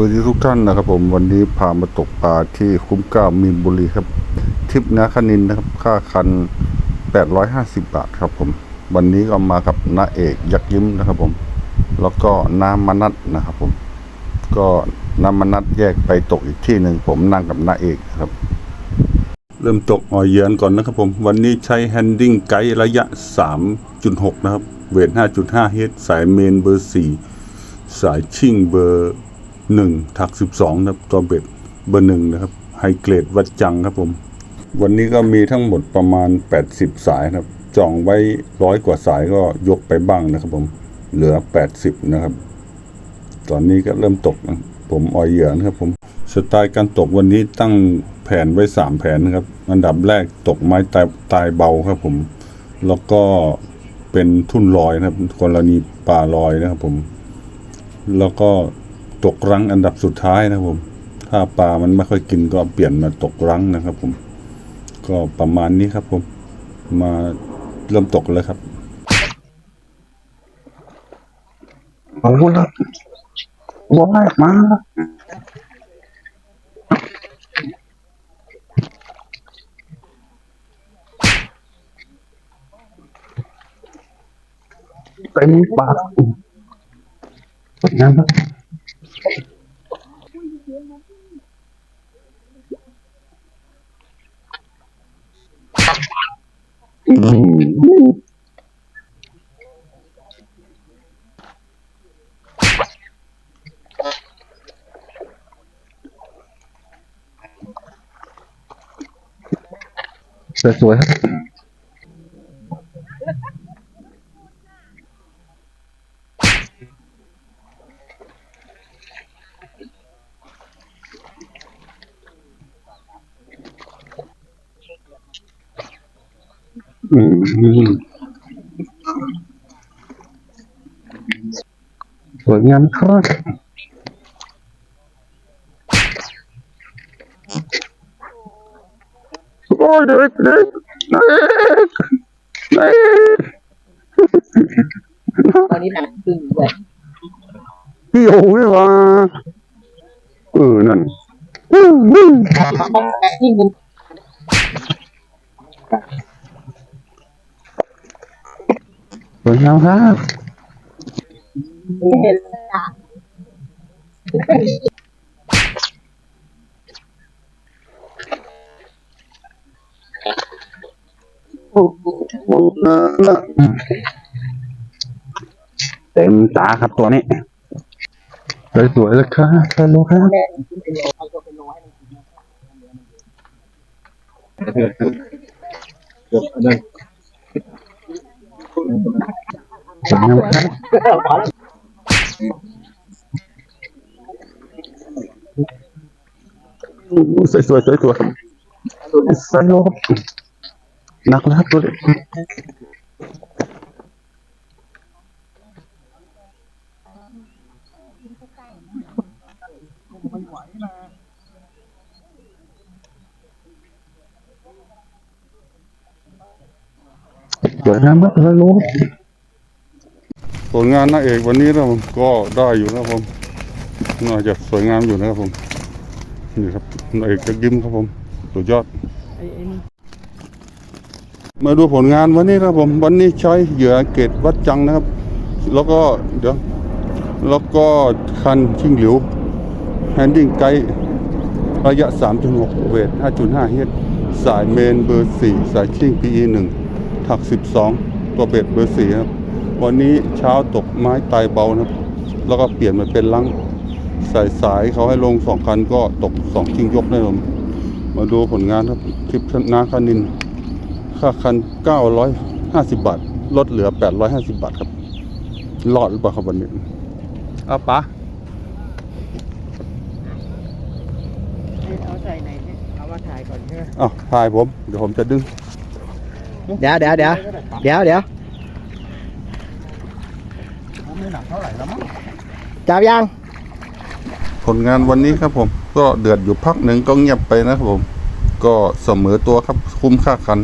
วัสดีทุกท่านนะครับผมวันนี้พามาตกปลาที่คุ้มเกล้ามีนบุรีครับทริปนาคนินนะครับ ค่าคัน 850 บาทครับผม วันนี้ก็มากับนาเอกยักษ์ยิ้มนะครับผม แล้วก็น้ำมนัดนะครับผม ก็น้ำมนัดแยกไปตกอีกที่หนึ่งผมนั่งกับนาเอกนะครับ เริ่มตกอ่อยเยือนก่อนนะครับผม วันนี้ใช้แฮนดิ้งไกด์ระยะ 3.6 นะครับ เวท 5.5 เฮดสายเมนเบอร์ 4 สายชิ่งเบอร์ 1ถัก 12นะครับตัวเบ็ดเบอร์1นะครับไฮเกรดวัดจังครับผม วันนี้ก็มีทั้งหมดประมาณ 80 สายนะครับจองไว้ร้อยกว่าสายก็ยกไปบ้างนะครับผมเหลือ 80 นะครับ ตอนนี้ก็เริ่มตกนะผมออยเหยื่อนะครับผมสไตล์การตกวันนี้ตั้งแผนไว้สามแผนนะครับอันดับแรกตกไม้ตายตายเบาครับผม แล้วก็เป็นทุ่นลอยนะครับกรณีปลาลอยนะครับผม แล้วก็ ตกรั้งอันดับสุดท้ายนะครับผม ถ้าปลามันไม่ค่อยกินก็เปลี่ยนมาตกรั้งนะครับผม ก็ประมาณนี้ครับผม มาเริ่มตกแล้วครับเอาละว้ายมาเต็มปากสวยงามครับอืม สวยๆครับ สวยงามครับโอ้ยเด็กเด็กเด็กเด็กตอนนี้หนักขึ้นด้วยพี่โอ้ยว่าเออนั่นอืมอืม ยิ่งมัน สวยงามครับ เห็นอะโอ้โหเต็มตาครับตัวนี้สวยๆเลยครับฮัลโหลครับแม่เป็นโลเอาตัวเป็นโลให้มันกินสวยงามครับสวยๆสวยวยๆครับนุกหนั กแล้วครับตัวนี้สวยงามมากเลยลูก ผลงานนางเอกวันนี้นะผมก็ได้อยู่นะครับผมน่าจะสวยงามอยู่นะครับผมนี่ครับนางเอกจะยิ้มครับผมสุดยอด มาดูผลงานวันนี้นะครับผม วันนี้ใช้เหยื่อเกตวัดจังนะครับ แล้วก็เดี๋ยวแล้วก็คันชิงหลิวแฮนดิ้งไกด์ระยะ 3.6 เวท 5.5 เฮดสายเมนเบอร์ 4 สายชิง PE 1 ถัก 12 ตัวเบ็ดเบอร์ 4 ครับ วันนี้เช้าตกไม้ตายเบานะครับ แล้วก็เปลี่ยนมาเป็นลังสายสายเขาให้ลงสองคันก็ตกสองชิงยกนะครับผมมาดูผลงานครับทริปนาคานิน ค่าคัน 950 บาท ลดเหลือ 850 บาทครับ รอดหรือเปล่าครับวันนี้เอาปะเอาใส่ไหนเนี่ยเอามาถ่ายก่อนใช่ไหมเอาถ่ายผม เดี๋ยวผมจะดึง เดี๋ยวเดี๋ยวเดี๋ยวเดี๋ยวเดี๋ยว ไม่หนักเท่าไหร่แล้วมั้งจับยัง ผลงานวันนี้ครับผม ก็เดือดอยู่พักหนึ่งก็เงียบไปนะครับผม ก็เสมอตัวครับคุ้มค่าคัน